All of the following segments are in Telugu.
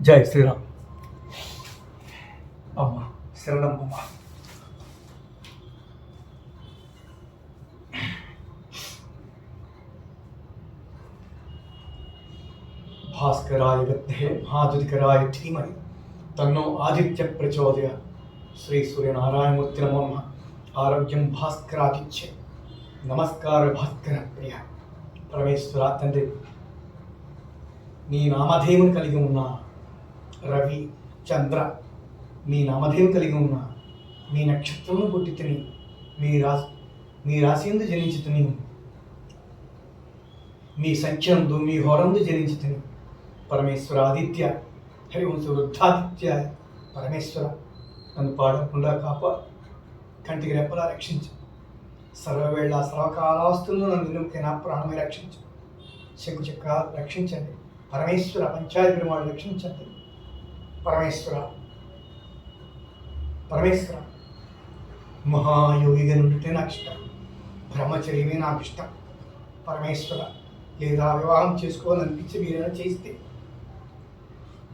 జై శ్రీరామ్ అమ్మ శరణం అమ్మ భాస్కరాయ విద్మహే మహాదుదికరాయ ధీమహి తన్నో ఆదిత్య ప్రచోదయ శ్రీ సూర్యనారాయణమూర్తి నమో నమః ఆరోగ్యం భాస్కరాదిత్య నమస్కార భాస్కర ప్రియ పరమేశ్వర తండ్రి నీ నామధేయం కలిగి ఉన్న రవి చంద్ర మీ నామధేయం కలిగి ఉన్న మీ నక్షత్రమును పుట్టి తిని మీ రాశి మీ రాశి ఎందు జనించి తిని. మీ సంఖ్యందు మీ హోరందు జనించి తిని. పరమేశ్వర ఆదిత్య హరివంశ వృద్ధాదిత్య పరమేశ్వర నన్ను పాడకుండా కాప కంటికి రెప్పలా రక్షించు. సర్వవేళ సర్వకాలాస్తులను నన్ను వినుకే ప్రాణమే రక్షించు. చెక్కు చెక్క రక్షించండి. పరమేశ్వర పంచాయతీ పెరుమాడు రక్షించండి. పరమేశ్వర. పరమేశ్వర. మహాయోగిగా నుండితే నాకు ఇష్టం. బ్రహ్మచర్యమే నాకు ఇష్టం. పరమేశ్వర లేదా వివాహం చేసుకోవాలనిపించి మీరైనా చేస్తే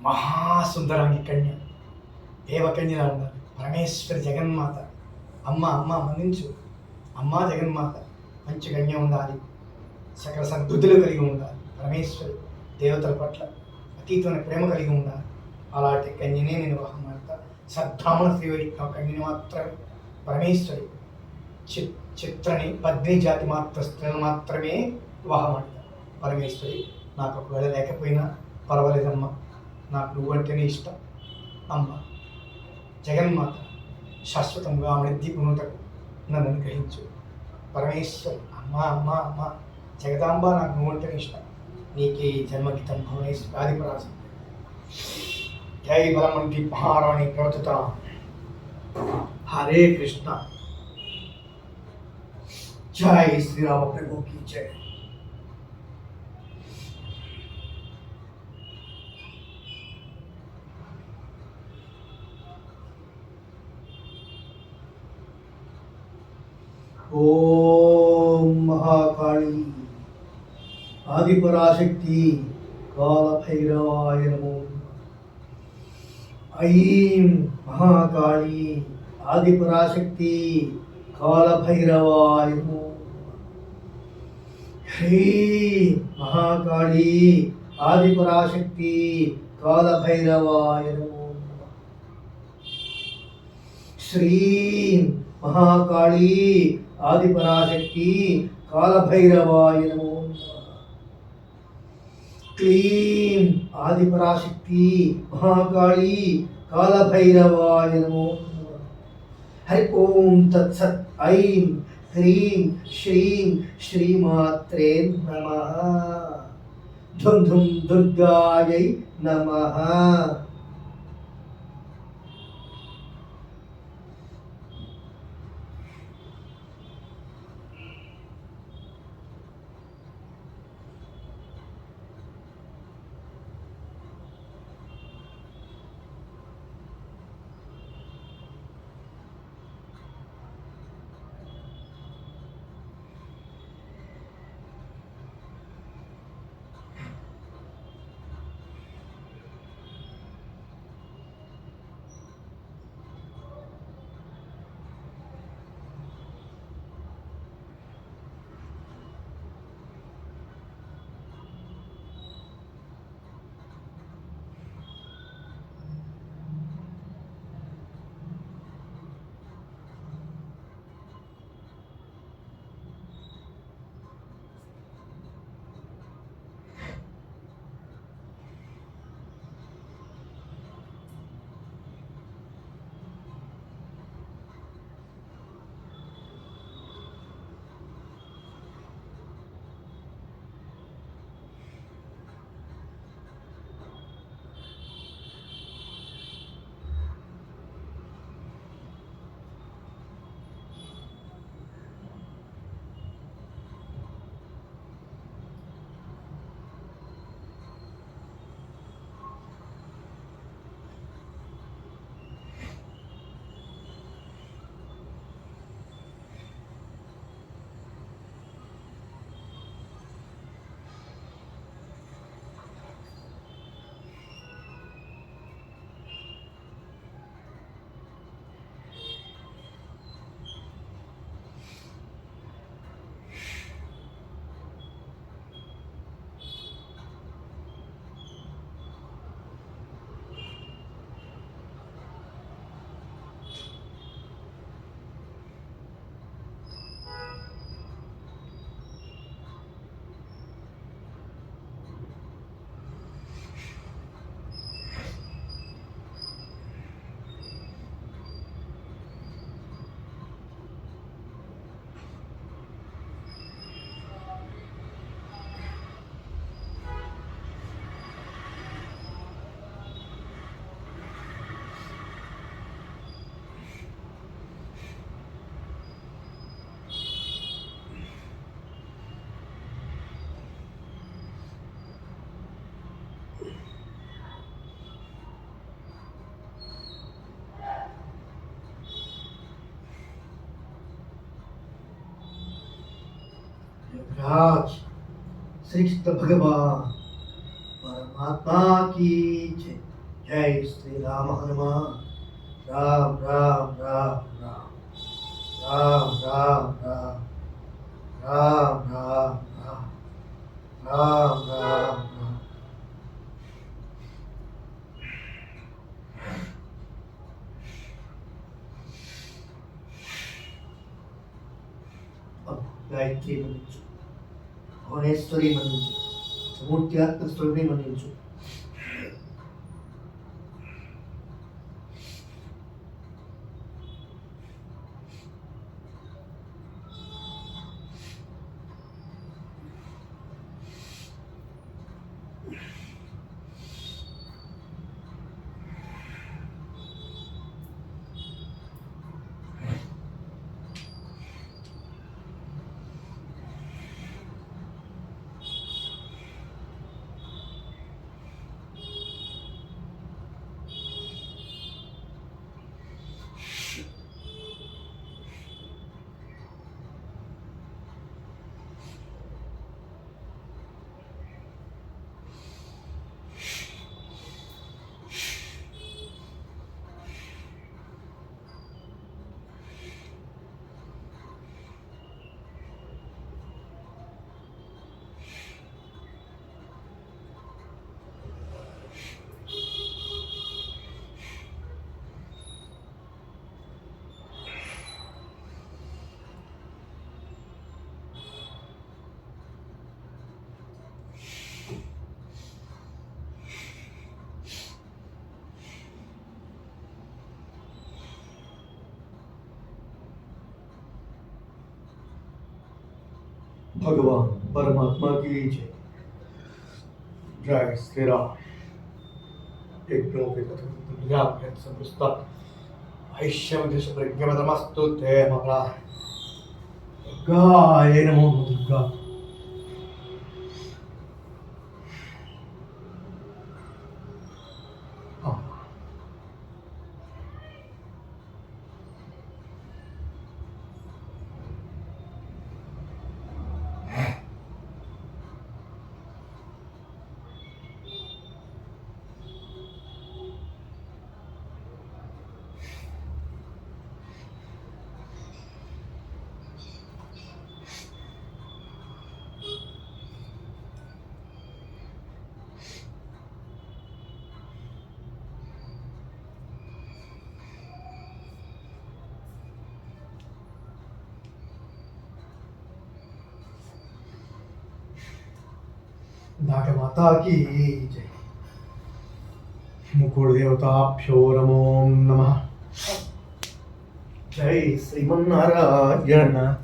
మహాసుందరాంగి కన్య. దేవకన్య ఉన్నారు పరమేశ్వరి జగన్మాత. అమ్మ అమ్మ మన్నించు. అమ్మ జగన్మాత. మంచి కన్య ఉండాలి. సకల సద్బుద్ధులు కలిగి ఉండాలి. పరమేశ్వరి దేవతల పట్ల అతీతమైన ప్రేమ కలిగి ఉండాలి. అలాంటి కన్యనే నేను వివాహం ఆడతా సద్బ్రాహ్మణ శ్రీ వైష్ణవ కన్యని మాత్రమే పరమేశ్వరి చి చిత్రని పద్ని జాతి మాత్ర స్త్రీలు మాత్రమే వివాహం ఆడతా పరమేశ్వరి నాకు ఒకవేళ లేకపోయినా పర్వాలేదమ్మా. నాకు నువ్వంటేనే ఇష్టం. అమ్మ జగన్మాత శాశ్వతంగా ఆమె దీపమునటకు నన్ను అనుగ్రహించు. పరమేశ్వరి అమ్మ అమ్మ అమ్మ జగదాంబ నాకు నువ్వంటేనే ఇష్టం. నీకే ఈ జన్మగీతం భువనేశ్వరి ఆదిపరాశం జై బలమంటి మహారాణి ప్రవతుత హరే కృష్ణ జై శ్రీరామ ప్రభు की जय ఓం మహాకాళి ఆదిపరాశక్తి కాలభైరవాయ నమో ఐం మహాకాళి ఆదిపరాశక్తి కాలభైరవాయ నమో హ్రీం మహాకాళి ఆదిపరాశక్తి కాలభైరవాయ నమో శ్రీం మహాకాళి ఆదిపరాశక్తి కాలభైరవాయ నమో క్లీం ఆదిపరాశక్తి మహాకాళి కాలభైరవాయ నమో హరి ఓం తత్సత్ ఐం హ్రీం శ్రీం శ్రీమాత్రే నమ. ధుం ధుం దుర్గాయై నమః. महाराज श्री भगवान परमात्मा की जय। श्री राम हनुमान। राम राम राम राम। राम राम राम। राम राम राम। राम राम अब गायत्री અને સ્ટોરી બન્યું છું મૂર્તિઆત્મક સ્ટોરી બન્યું છું भगवान परमात्मा की जय जय श्री राम एक दुनिया में समझता ऐश्यम देश प्रज्ञा में नमस्तु ते मरा दुर्गा ये नमो दुर्गा నాగమాతాకి జై ముకుళదేవతాభ్యో నమో నమ జై శ్రీమన్నారాయణ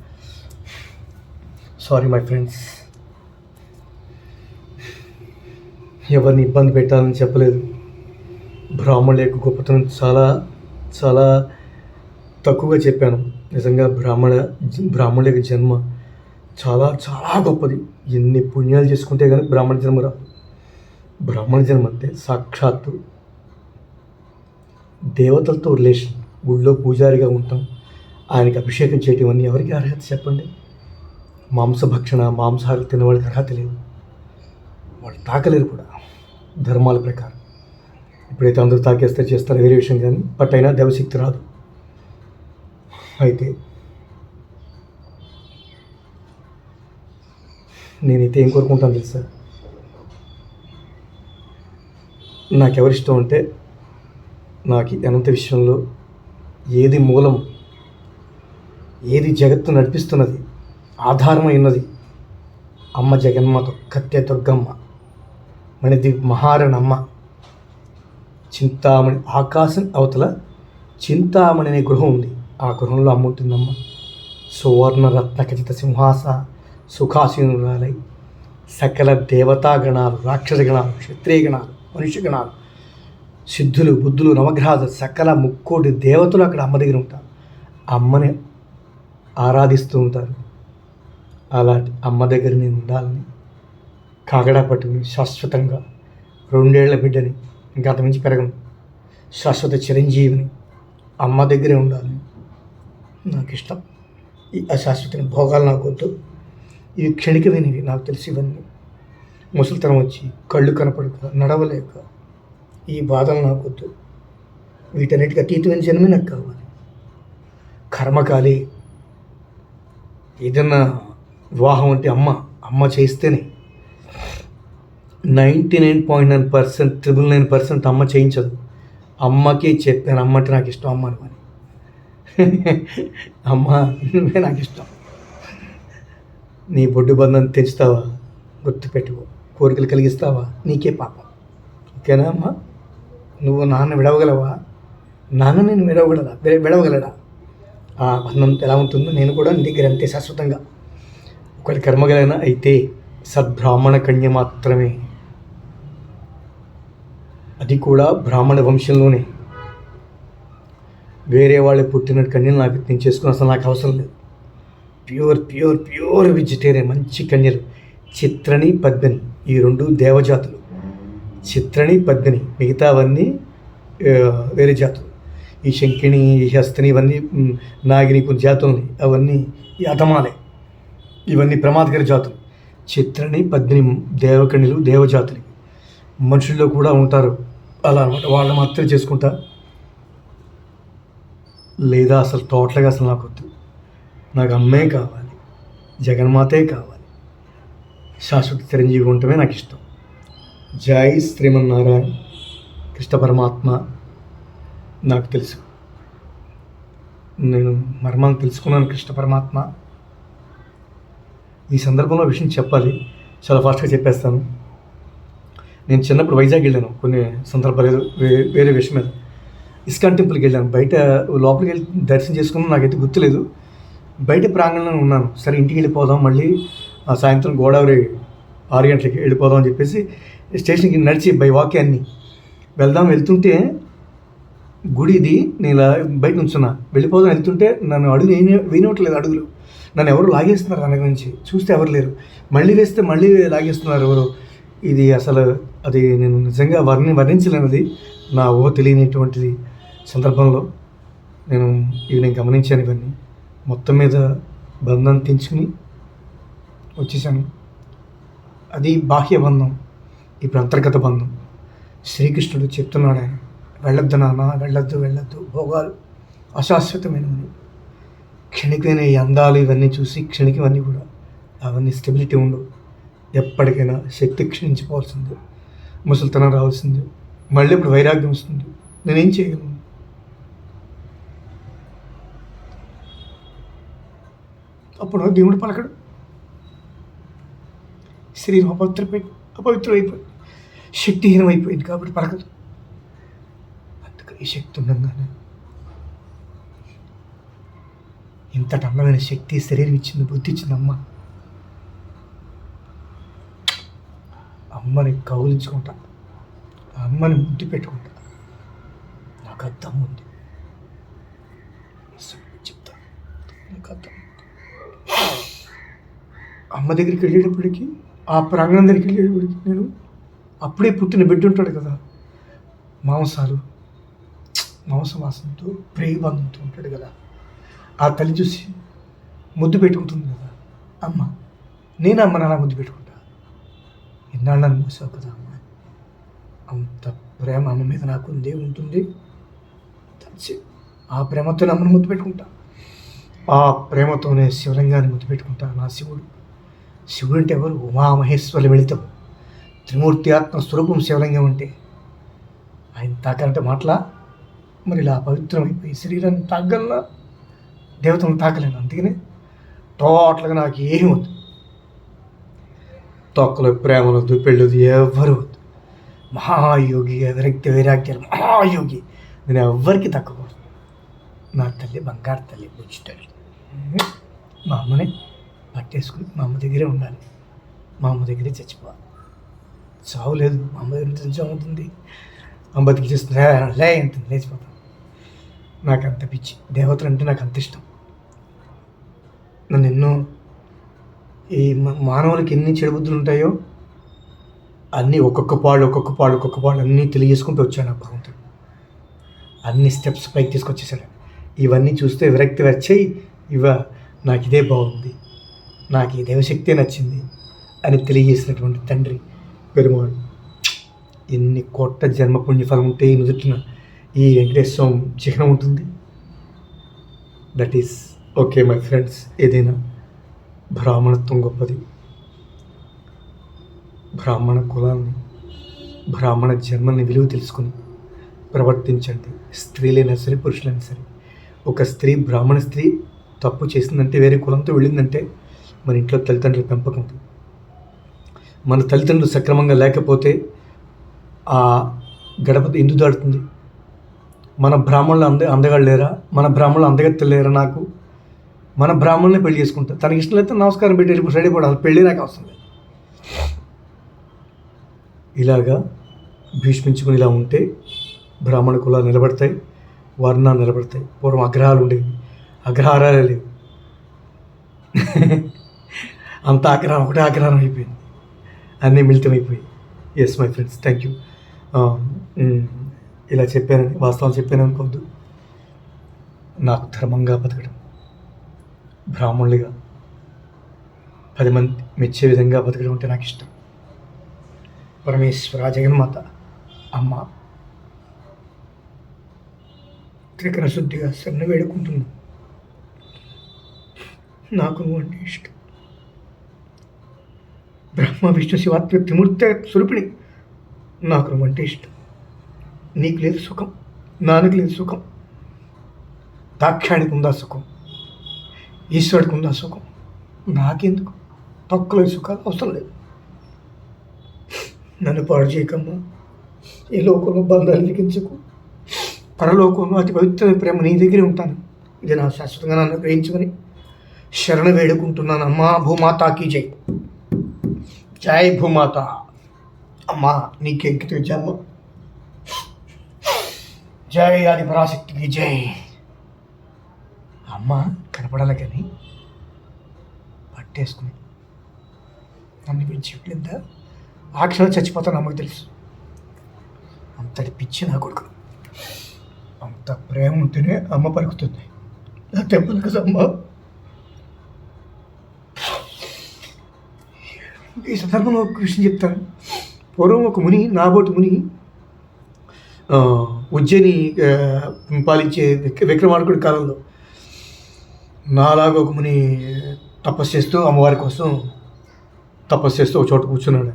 సారీ మై ఫ్రెండ్స్ ఎవరిని ఇబ్బంది పెట్టాలని చెప్పలేదు. బ్రాహ్మణుల యొక్క గొప్పతనం చాలా చాలా తక్కువగా చెప్పాను. నిజంగా బ్రాహ్మణ బ్రాహ్మణుల యొక్క జన్మ చాలా చాలా గొప్పది. ఎన్ని పుణ్యాలు చేసుకుంటే కానీ బ్రాహ్మణ జన్మ రాదు బ్రాహ్మణ జన్మ అంటే సాక్షాత్తు దేవతలతో రిలేషన్ గుళ్ళో పూజారిగా ఉంటాం ఆయనకి అభిషేకం చేయటం అన్నీ ఎవరికి అర్హత చెప్పండి? మాంసభక్షణ మాంసాహారం తినవాడికి అర్హత లేదు. వాళ్ళు తాకలేరు కూడా ధర్మాల ప్రకారం. ఇప్పుడైతే అందరూ తాకేస్తే చేస్తారు వేరే విషయం కానీ బట్ అయినా దేవశక్తి రాదు. అయితే నేనైతే ఏం కోరుకుంటాను తెలుసా? నాకెవరిష్టం అంటే నాకు అనంత విషయంలో ఏది మూలం ఏది జగత్తు నడిపిస్తున్నది ఆధారమైనది అమ్మ జగన్మాత కత్తె దుర్గమ్మ మనది మహారణమ్మ చింతామణి ఆకాశం అవతల చింతామణి అనే గృహం ఉంది. ఆ గృహంలో అమ్మ ఉంటుందమ్మ. సువర్ణ రత్న సింహాస సుఖాసీనురాలై సకల దేవతాగణాలు రాక్షసగణాలు క్షత్రియగణాలు క్షత్రియ గణాలు గణాలు సిద్ధులు బుద్ధులు నవగ్రహాలు సకల ముక్కోటి దేవతలు అక్కడ అమ్మ దగ్గర ఉంటారు. అమ్మని ఆరాధిస్తూ ఉంటారు. అలాంటి అమ్మ దగ్గర నేను ఉండాలని కాగడా పట్టుకుని శాశ్వతంగా రెండేళ్ళ బిడ్డని ఇంకా అంతమించి పెరగను. శాశ్వత చిరంజీవిని అమ్మ దగ్గరే ఉండాలని నాకు ఇష్టం ఈ అశాశ్వతని భోగాలు నాకు వద్దు. ఇవి క్షణికమైనవి నాకు తెలిసి ఇవన్నీ. ముసలితనం వచ్చి కళ్ళు కనపడక నడవలేక ఈ బాధలు నాకు వద్దు. వీటన్నిటికీ అతీతమైన జన్మే నాకు కావాలి. కర్మకాలి. ఏదన్నా వివాహం అంటే అమ్మ అమ్మ చేస్తేనే. Ninety nine point nine percent triple nine percent అమ్మ చేయించదు. అమ్మకి చెప్పాను అమ్మ అంటే నాకు ఇష్టం అమ్మ అని అని. అమ్మ నువ్వే నాకు ఇష్టం. నీ బొడ్డు బంధం తెంచుతావా గుర్తుపెట్టుకో. కోరికలు కలిగిస్తావా? నీకే పాపం. ఓకేనా అమ్మ? నువ్వు నాన్న విడవగలవా? నాన్న నేను విడవగలదా విడవగలడా? ఆ బంధం ఎలా ఉంటుందో నేను కూడా నీ దగ్గర అంతే శాశ్వతంగా. ఒకటి కర్మగలైన? అయితే సద్బ్రాహ్మణ కన్య మాత్రమే. అది కూడా బ్రాహ్మణ వంశంలోనే. వేరే వాళ్ళు పుట్టిన కన్యను నాకు నేను చేసుకుని అసలు నాకు అవసరం లేదు. ప్యూర్ ప్యూర్ ప్యూర్ వెజిటేరియన్ మంచి కన్యలు చిత్రని పద్మిని ఈ రెండు దేవజాతులు. చిత్రని పద్మిని మిగతావన్నీ వేరే జాతులు. ఈ శంకిణి ఈ హస్తిని ఇవన్నీ నాగిని కొన్ని జాతులు ఉన్నాయి అవన్నీ ఈ అతమాలే ఇవన్నీ ప్రమాదకర జాతులు. చిత్రని పద్మిని దేవకణిలు దేవజాతులు మనుషుల్లో కూడా ఉంటారు. అలా అనమాట వాళ్ళు మాత్రం చేసుకుంటా. లేదా అసలు టోటల్గా అసలు నాకు వద్దు. నాకు అమ్మే కావాలి. జగన్మాతే కావాలి. శాశ్వత చిరంజీవి ఉండటమే నాకు ఇష్టం జై శ్రీమన్నారాయణ. కృష్ణ పరమాత్మ. నాకు తెలుసు. నేను మర్మాన్ని తెలుసుకున్నాను కృష్ణ పరమాత్మ. ఈ సందర్భంలో విషయం చెప్పాలి. చాలా ఫాస్ట్గా చెప్పేస్తాను. నేను చిన్నప్పుడు వైజాగ్ వెళ్ళాను. కొన్ని సందర్భాలు వే- వేరే విషయం మీద. ఇస్కాన్ టెంపుల్కి వెళ్ళాను. బయట లోపలికి వెళ్ళి దర్శనం చేసుకున్నాను. నాకైతే గుర్తులేదు. బయట ప్రాంగణంలో ఉన్నాను. సరే ఇంటికి వెళ్ళిపోదాం మళ్ళీ ఆ సాయంత్రం గోదావరి ఆరు గంటలకి వెళ్ళిపోదాం అని చెప్పేసి స్టేషన్కి నడిచి బై వాకే అన్ని వెళ్దాం. వెళ్తుంటే గుడిది నేను ఇలా బయట నుంచున్నా. వెళ్ళిపోదాం వెళ్తుంటే నన్ను అడుగు వేయని అడుగులు. నన్ను ఎవరు లాగేస్తున్నారు వెనక నుంచి చూస్తే ఎవరు లేరు. మళ్ళీ వేస్తే మళ్ళీ లాగేస్తున్నారు ఎవరు? ఇది అసలు అది నేను నిజంగా వర్ణి వర్ణించలేనిది. నా ఊహ తెలియనిటువంటిది సందర్భంలో నేను ఇవి నేను గమనించాను ఇవన్నీ. మొత్తం మీద బంధం తెంచుకుని వచ్చేసాను. అది బాహ్య బంధం ఇప్పుడు అంతర్గత బంధం. శ్రీకృష్ణుడు చెప్తున్నాడు ఆయన వెళ్ళొద్దు నాన్న వెళ్ళొద్దు వెళ్ళొద్దు. భోగాలు అశాశ్వతమైనవి. క్షణికమైన ఈ అందాలు ఇవన్నీ చూసి క్షణికవన్నీ కూడా అవన్నీ స్టెబిలిటీ ఉండవు ఎప్పటికైనా శక్తి క్షీణించిపోవాల్సిందే. ముసలితనం రావాల్సిందే. మళ్ళీ ఇప్పుడు వైరాగ్యం వస్తుంది. నేనేం చేయగలను? అప్పుడు దేవుడు పలకడు. శరీరం అపవిత్రపోయి అపవిత్రమైపోయింది. శక్తిహీనం అయిపోయింది కాబట్టి పలకదు. అందుకని ఈ శక్తి ఉండగానే. ఇంతటి అందమైన శక్తి శరీరం ఇచ్చింది బుద్ధి ఇచ్చింది అమ్మ. అమ్మని కౌలించుకుంటా అమ్మని ముద్దు పెట్టుకుంటా. నాకు అర్థం ఉంది. చెప్తా నాకు అర్థం అమ్మ దగ్గరికి వెళ్ళేటప్పటికి ఆ ప్రాంగణం దగ్గరికి వెళ్ళేటప్పటికి నేను అప్పుడే పుట్టిన బిడ్డ ఉంటాడు కదా మాంసాలు. మాంసవాసనతో ప్రేయబంధంతో ఉంటాడు కదా. ఆ తల్లి చూసి ముద్దు పెట్టుకుంటుంది కదా అమ్మ నేను అమ్మ నాన్న ముద్దు పెట్టుకుంటా. ఎన్నాళ్ళు నన్ను మూసావు కదా అమ్మ. అంత ప్రేమ అమ్మ మీద నాకు ఉందే ఉంటుంది. ఆ ప్రేమతో అమ్మను ముద్దు పెట్టుకుంటా. ఆ ప్రేమతోనే శివలింగాన్ని ముద్దు పెట్టుకుంటా నా శివుడు. శివుడు అంటే ఎవరు? ఉమామహేశ్వరుల వెళితం త్రిమూర్తి ఆత్మ స్వరూపం శివలింగం అంటే. ఆయన తాకాలంటే మాటలా? మరి ఇలా పవిత్రమైపోయి శరీరాన్ని తాగలనా దేవతను తాకలేను? అందుకనే టోటల్గా నాకు ఏమి వద్దు. తొక్కలు ప్రేమలు దుప్పెళ్ళదు ఎవరు వద్దు. మహాయోగి విరక్తి వైరాగ్యాలు మహాయోగి. నేను ఎవ్వరికి తక్కువ నా తల్లి బంగారు తల్లి బుజ్జి తల్లి. మా అమ్మనే. పట్టేసుకుని మా అమ్మ దగ్గరే ఉండాలి. మా అమ్మ దగ్గరే చచ్చిపోవాలి. చావు లేదు. మా అమ్మ దగ్గర నుంచి ఉంటుంది. అమ్మ బతికి చేస్తుంది. లే అంటుంది. లేచిపోతాం. నాకు అంత పిచ్చి. దేవతలు అంటే నాకు అంత ఇష్టం. నన్ను ఎన్నో ఈ మానవులకి ఎన్ని చెడు బుద్ధులు ఉంటాయో అన్నీ ఒక్కొక్క పాడు ఒక్కొక్క పాడు ఒక్కొక్క పాడు అన్నీ తెలియజేసుకుంటూ వచ్చాను ఆ భగవంతుడు. అన్ని స్టెప్స్ పైకి తీసుకొచ్చేసాడు. ఇవన్నీ చూస్తే విరక్తి వచ్చాయి. ఇవ నాకు ఇదే బాగుంది. నాకు ఈ దైవశక్తే నచ్చింది అని తెలియజేసినటువంటి తండ్రి పెరుమాడు. ఎన్ని కోట్ల జన్మ పుణ్యఫలం ఉంటే ఈ నుదుటిన ఈ వెంకటేశ్వరం చిహ్నం ఉంటుంది. That is okay my friends ఏదైనా బ్రాహ్మణత్వం గొప్పది. బ్రాహ్మణ కులాన్ని బ్రాహ్మణ జన్మని విలువ తెలుసుకుని ప్రవర్తించండి. స్త్రీలైనా సరే పురుషులైనా సరే. ఒక స్త్రీ బ్రాహ్మణ స్త్రీ తప్పు చేసిందంటే వేరే కులంతో వెళ్ళిందంటే మన ఇంట్లో తల్లిదండ్రుల పెంపకం. మన తల్లిదండ్రులు సక్రమంగా లేకపోతే ఆ గడప ఎందు దాడుతుంది మన బ్రాహ్మణులు అంద అందగాళ్ళు లేరా? మన బ్రాహ్మణులు అందగత్తెలు లేరా నాకు? మన బ్రాహ్మణులే పెళ్ళి చేసుకుంటా తనకి ఇష్టం అయితే నమస్కారం పెట్టి సైడ్ రెడీ పడాలి పెళ్ళి నాకు అవసరం లేదు. ఇలాగా భీష్మించుకుని ఇలా ఉంటే బ్రాహ్మణ కులాలు నిలబడతాయి వర్ణాలు నిలబడతాయి. పూర్వం అగ్రహాలు ఉండేవి. అగ్రహారాలే లేవు. అంత ఆగ్రహం ఒకటే ఆగ్రహం అయిపోయింది. అన్నీ మిళితమైపోయి yes my friends thank you ఇలా చెప్పానని వాస్తవం చెప్పాను అనుకోవద్దు. నాకు ధర్మంగా బతకడం బ్రాహ్మణులుగా పది మంది మెచ్చే విధంగా బతకడం అంటే నాకు ఇష్టం. పరమేశ్వర జగన్మాత అమ్మ. త్రికరణ శుద్ధిగా శరణ వేడుకుంటున్నాను. నాకు నువ్వు అంటే ఇష్టం. బ్రహ్మ విష్ణు శివాత్మ త్రిమూర్తి స్వరూపిణి. నాకు నువ్వు అంటే ఇష్టం. నీకు లేదు సుఖం. నాన్నకి లేదు సుఖం. దాక్షానికి ఉందా సుఖం? ఈశ్వరుడికి ఉందా సుఖం? నాకెందుకు? తక్కువ సుఖాలు అవసరం లేదు. నన్ను పాడు చేయకమ్మా. ఈ లోకంలో బంధాలు లిఖించకు పరలోకంలో అతి పవిత్రమైన ప్రేమ నీ దగ్గరే ఉంటాను. ఇది నా శాశ్వతంగా నన్ను గ్రహించుకొని శరణ వేడుకుంటున్నాను. అమ్మా భూమాతాకి జై. జై భూమాత. అమ్మా నీకెంకితే జన్మ? జై ఆది పరాశక్తికి జై. అమ్మ కనపడాలి కానీ పట్టేసుకుని. నన్ను విడిచిపెట్టిందా ఆ క్షణం చచ్చిపోతాను అమ్మకి తెలుసు. అంతటి పిచ్చి నా కొడుకు. అంత ప్రేమ ఉంటేనే అమ్మ పలుకుతుంది. లేకపోతే పలకదు అమ్మ ఈ సందర్భంలో ఒక విషయం చెప్తాను. పూర్వం ఒక ముని నాబోటి ముని ఉజ్జయిని పాలించే విక్రమార్కుడి కాలంలో నాలాగా ఒక ముని తపస్సు చేస్తూ అమ్మవారి కోసం తపస్సు చేస్తూ ఒక చోట కూర్చున్నాడు.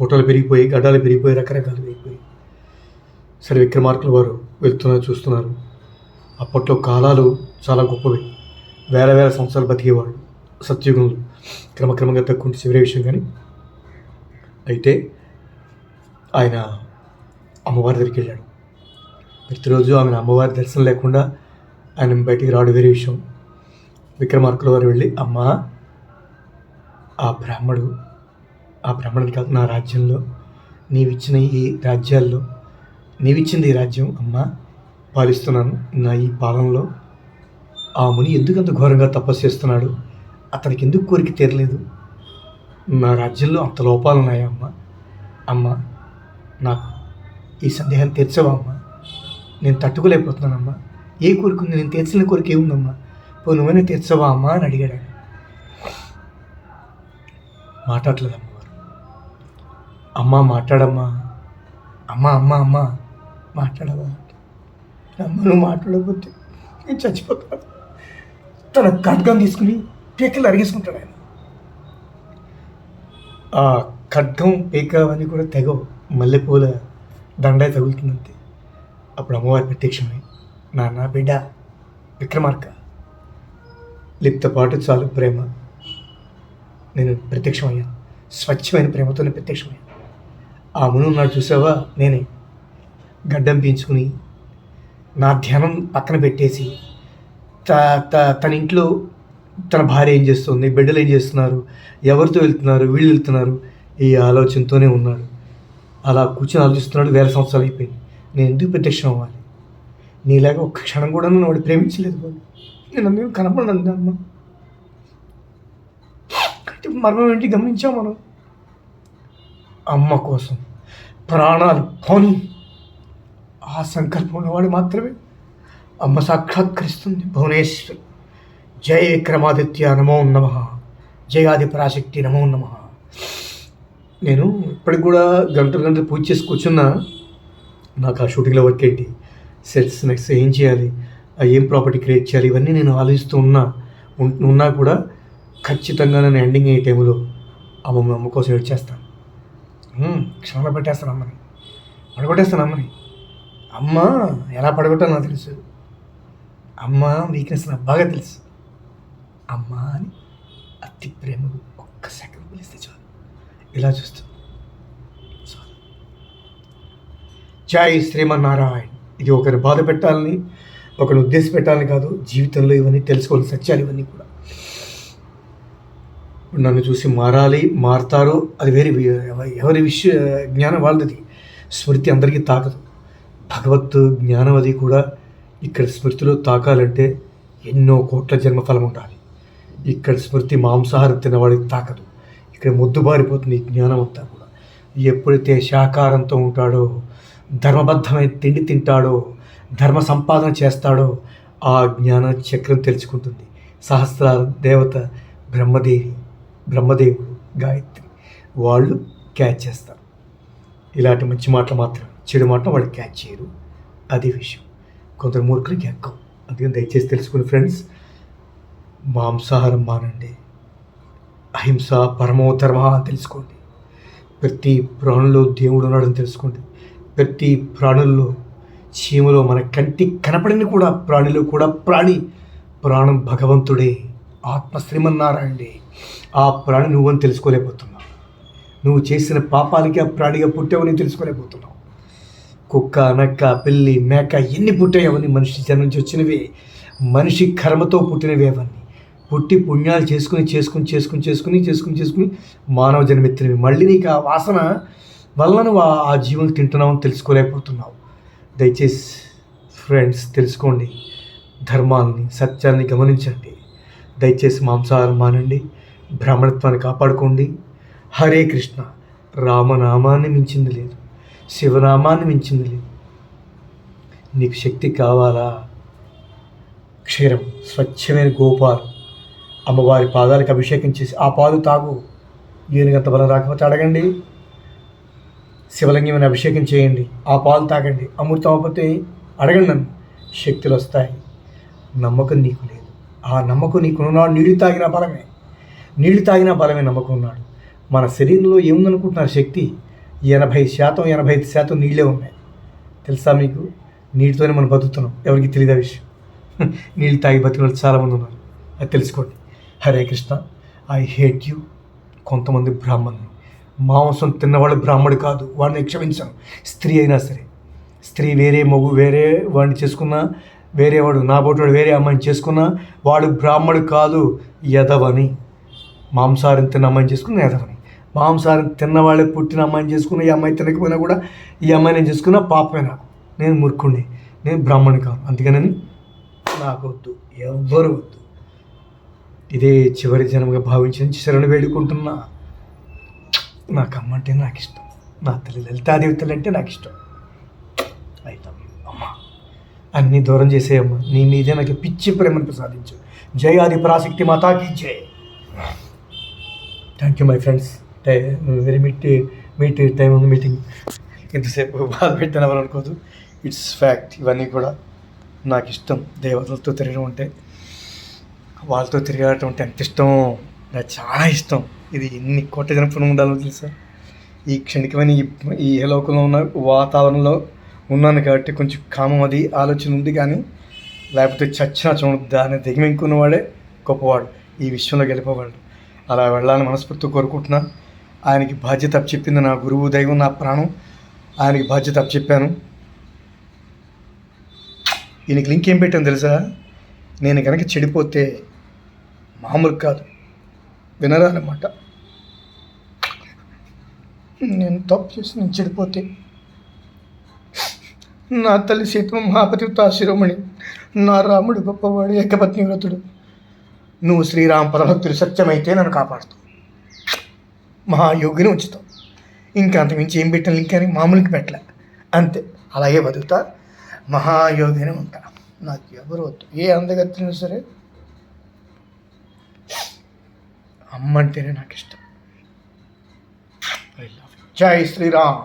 పూటలు పెరిగిపోయి గడ్డాలు పెరిగిపోయి రకరకాలు పెరిగిపోయి. సరే విక్రమార్కులు వారు వెళ్తున్నారు చూస్తున్నారు. అప్పట్లో కాలాలు చాలా గొప్పవి. వేల వేల సంవత్సరాలు బతికేవాళ్ళు సత్యుగంలో. క్రమక్రమంగా తక్కువ చివరి విషయం కానీ అయితే ఆయన అమ్మవారి దగ్గరికి వెళ్ళాడు. ప్రతిరోజు ఆమెను అమ్మవారి దర్శనం లేకుండా ఆయన బయటికి రావడం వేరే విషయం. విక్రమార్కుల వారు వెళ్ళి అమ్మ ఆ బ్రాహ్మడు ఆ బ్రాహ్మణుడు కాదు నా రాజ్యంలో నీవిచ్చిన ఈ రాజ్యాల్లో నీవిచ్చింది ఈ రాజ్యం అమ్మ పాలిస్తున్నాను. నా ఈ పాలనలో ఆ ముని ఎందుకంత ఘోరంగా తపస్సు చేస్తున్నాడు? అతనికి ఎందుకు కోరిక తీరలేదు? నా రాజ్యంలో అంత లోపాలు ఉన్నాయా అమ్మ? అమ్మ నాకు ఈ సందేహాన్ని తీర్చవా అమ్మా? నేను తట్టుకోలేకపోతున్నానమ్మా. ఏ కోరిక ఉంది? నేను తీర్చలేని కోరిక ఏముందమ్మా? పో నువ్వైనా తీర్చవా అమ్మా అని అడిగాడు ఆయన. మాట్లాడలేదు అమ్మవారు. అమ్మ మాట్లాడమ్మా. అమ్మ అమ్మ అమ్మ మాట్లాడవా? అమ్మ నువ్వు మాట్లాడకపోతే నేను చచ్చిపోతాను. తన ఖడ్గం తీసుకుని పీకలు అరిగేసుకుంటాడు ఆయన. ఆ ఖడ్గం పీక అవన్నీ కూడా తెగవు. మల్లెపూల దండ తగులుతుందంతే. అప్పుడు అమ్మవారి ప్రత్యక్షమై. నాన్న బిడ్డ విక్రమార్క లిప్త పాటు చాలు ప్రేమ. నేను ప్రత్యక్షమయ్యాను స్వచ్ఛమైన ప్రేమతోనే ప్రత్యక్షమయ్యాను ఆ మును నాడు చూసావా? నేనే. గడ్డం పీంచుకుని నా ధ్యానం పక్కన పెట్టేసి త త- తన ఇంట్లో తన భార్య ఏం చేస్తుంది? బిడ్డలు ఏం చేస్తున్నారు? ఎవరితో వెళ్తున్నారు? వీళ్ళు వెళ్తున్నారు? ఈ ఆలోచనతోనే ఉన్నాడు. అలా కూర్చొని ఆలోచిస్తున్నాడు. వేల సంవత్సరాలు అయిపోయింది. నేను ఎందుకు ప్రత్యక్షం అవ్వాలి? నీలాగా ఒక్క క్షణం కూడా నన్ను వాడు ప్రేమించలేదు వాడు. నేను మేము కనపడను అమ్మ. అంటే మర్మం ఏంటి? గమనించాం మనం. అమ్మ కోసం ప్రాణాలు పోని ఆ సంకల్పం ఉన్నవాడు మాత్రమే అమ్మ సాక్షాత్కరిస్తుంది భువనేశ్వర్. జై విక్రమాదిత్య నమో నమ. జయాది పరాశక్తి నమో నమ. నేను ఇప్పటికి కూడా గంటలు గంటలు పూజ చేసి కూర్చున్నా. నాకు ఆ షూటింగ్లో వర్క్ ఏంటి? సెట్స్ నెక్స్ట్ ఏం చేయాలి? ఏం ప్రాపర్టీ క్రియేట్ చేయాలి? ఇవన్నీ నేను ఆలోచిస్తూ ఉన్నా. ఉన్నా కూడా ఖచ్చితంగా నేను ఎండింగ్ అయ్యే టైంలో అమ్మ అమ్మ కోసం ఏడ్చేస్తాను క్షణంలో పెట్టేస్తాను అమ్మని. పడగొట్టేస్తాను అమ్మని. అమ్మ ఎలా పడగొట్టాలో నాకు తెలుసు. అమ్మ వీక్నెస్ నాకు బాగా తెలుసు. అమ్మ అని అతి ప్రేమకు ఒక్క సెకండ్ పిలిస్తే చాలు. ఇలా చూస్తూ చాలు. జై శ్రీమన్నారాయణ. ఇది ఒకరి బాధ పెట్టాలని ఒకరిని ఉద్దేశ పెట్టాలని కాదు జీవితంలో ఇవన్నీ తెలుసుకోవాలి సత్యాలు ఇవన్నీ కూడా. నన్ను చూసి మారాలి మారతారు అది వేరే ఎవరి విషయ జ్ఞానం వాళ్ళది. స్మృతి అందరికీ తాకదు. భగవత్ జ్ఞానం అది కూడా ఇక్కడ స్మృతిలో తాకాలంటే ఎన్నో కోట్ల జన్మఫలం ఉండాలి. ఇక్కడ స్మృతి మాంసాహారం తినవాడికి తాకదు. ఇక్కడ మొద్దుబారిపోతుంది ఈ జ్ఞానం అంతా కూడా. ఎప్పుడైతే శాకారంతో ఉంటాడో ధర్మబద్ధమైన తిండి తింటాడో ధర్మ సంపాదన చేస్తాడో ఆ జ్ఞాన చక్రం తెలుసుకుంటుంది. సహస్ర దేవత బ్రహ్మదేవి బ్రహ్మదేవుడు గాయత్రి. వాళ్ళు క్యాచ్ చేస్తారు. ఇలాంటి మంచి మాటలు మాత్రం చెడు మాటలు వాళ్ళు క్యాచ్ చేయరు. అది విషయం. కొందరు మూర్ఖులకి ఎక్కవు అందుకని దయచేసి తెలుసుకుని ఫ్రెండ్స్ మాంసాహారం మానండి. అహింస పరమో ధర్మ అని తెలుసుకోండి. ప్రతి ప్రాణుల్లో దేవుడు ఉన్నాడని తెలుసుకోండి. ప్రతి ప్రాణుల్లో చీమలో మన కంటి కనపడిన కూడా ప్రాణిలో కూడా ప్రాణి ప్రాణం భగవంతుడే ఆత్మ శ్రీమన్నారాయణే ఆ ప్రాణి నువ్వని తెలుసుకోలేకపోతున్నావు. నువ్వు చేసిన పాపాలకి ఆ ప్రాణిగా పుట్టావని తెలుసుకోలేకపోతున్నావు. కుక్క నక్క పిల్లి మేక ఎన్ని పుట్టాయి అవన్నీ మనిషి జన్మ నుంచి వచ్చినవే. మనిషి కర్మతో పుట్టినవి అవన్నీ. పుట్టి పుణ్యాలు చేసుకుని చేసుకుని చేసుకుని చేసుకుని చేసుకుని చేసుకుని మానవ జన్మెత్తినవి. మళ్ళీ నీకు ఆ వాసన వల్ల నువ్వు ఆ- ఆ జీవం తింటున్నావు అని తెలుసుకోలేకపోతున్నావు. దయచేసి ఫ్రెండ్స్ తెలుసుకోండి. ధర్మాన్ని సత్యాన్ని గమనించండి. దయచేసి మాంసాహారం మానండి. బ్రాహ్మణత్వాన్ని కాపాడుకోండి. హరే కృష్ణ. రామనామాన్ని మించింది లేదు. శివనామాన్ని మించింది లేదు. నీకు శక్తి కావాలా? క్షీరం. స్వచ్ఛమైన గోపాలు. అమ్మవారి పాదాలకు అభిషేకం చేసి ఆ పాలు తాగు. ఏనుగంత బలం రాకపోతే అడగండి. శివలింగమైన అభిషేకం చేయండి. ఆ పాలు తాగండి. అమృతం అవ్వకపోతే అడగండి నన్ను. శక్తులు వస్తాయి. నమ్మకం నీకు లేదు. ఆ నమ్మకం నీకున్నాడు నీళ్ళు తాగిన బలమే. నీళ్ళు తాగిన బలమే నమ్మకం ఉన్నాడు. మన శరీరంలో ఏముందనుకుంటున్నారు శక్తి? ఎనభై శాతం ఎనభై ఐదు శాతం నీళ్ళే ఉన్నాయి. తెలుసా మీకు? నీటితోనే మనం బతుకుతున్నాం. ఎవరికి తెలియదు ఆ విషయం? నీళ్ళు తాగి బతికిన వాళ్ళు చాలామంది ఉన్నారు. అది తెలుసుకోండి. Hare Krishna I hate you కొంతమంది బ్రాహ్మణులు. మాంసం తిన్నవాడు బ్రాహ్మడు కాదు వాడిని క్షమించాను. స్త్రీ అయినా సరే. స్త్రీ వేరే మగు వేరే వాడిని చేసుకున్నా వేరే వాడు నా బోటోడు వేరే అమ్మాయిని చేసుకున్నా వాడు బ్రాహ్మడు కాదు యదవని. మాంసాహారం తిన్న అమ్మాయిని చేసుకున్న యదవని. మాంసాహారం తిన్నవాళ్ళే పుట్టిన అమ్మాయిని చేసుకున్న ఈ అమ్మాయి తినకపోయినా కూడా ఈ అమ్మాయి నేను చేసుకున్న పాపమేనా? నేను మూర్ఖుణ్ణి. నేను బ్రాహ్మణి కాను. అందుకనని నాకు వద్దు. ఎవ్వరు వద్దు. ఇదే చివరి జన్మగా భావించి శరణు వేడుకుంటున్నా. నాకు అమ్మ అంటే నాకు ఇష్టం నా తల్లి లలితాదేవి తల్లి అంటే నాకు ఇష్టం అయితే. అమ్మ అన్నీ దూరం చేసేయమ్మ. నీ మీదే నాకు పిచ్చి ప్రేమను ప్రసాదించు. జై ఆది ప్రాసక్తి మాతాకి జై. Thank you my friends very meet meet time ఉంది మీటింగ్. ఇంతసేపు బాధ పెట్టిన ఎవరు అనుకోదు. ఇట్స్ ఫ్యాక్ట్ ఇవన్నీ కూడా నాకు ఇష్టం దేవతలతో తిరగడం అంటే వాళ్ళతో తిరగడం అంటే ఎంత ఇష్టం నాకు చాలా ఇష్టం. ఇది ఎన్ని కోట్ల జనపడం ఉండాలో తెలుసా? ఈ క్షణికమైన ఈ ఈ లోకంలో ఉన్న వాతావరణంలో ఉన్నాను కాబట్టి కొంచెం కామం అది ఆలోచన ఉంది కానీ లేకపోతే చచ్చినా చూడ దాన్ని దిగమింకున్న వాడే గొప్పవాడు ఈ విషయంలో గెలిపేవాడు. అలా వెళ్ళాలని మనస్ఫూర్తి కోరుకుంటున్నా. ఆయనకి బాధ్యత చెప్పింది నా గురువు దైవం నా ప్రాణం. ఆయనకి బాధ్యత చెప్పాను ఈయనకి లింక్ ఏం పెట్టాను తెలుసా? నేను కనుక చెడిపోతే మామూలు కాదు. వినరానమాట. నేను తప్పు చేసి నేను చెడిపోతే నా తల్లి సీతమ్మ మహాపతిత శిరోమణి నా రాముడు గొప్పవాడు ఏకపత్ని వ్రతుడు. నువ్వు శ్రీరామ పరభక్తుడు సత్యమైతే నన్ను కాపాడుతావు. మహాయోగిని ఉంచుతావు. ఇంకా అంతకుమించి ఏం పెట్టాను ఇంకా మామూలుకి పెట్టలే. అంతే. అలాగే బతుకుతా. మహాయోగిని ఉంటా. నాకు ఎవరు వద్దు. ఏ అందగత్తినా సరే అమ్మ అంటేనే నాకు ఇష్టం ఐ లవ్ జై శ్రీరామ్.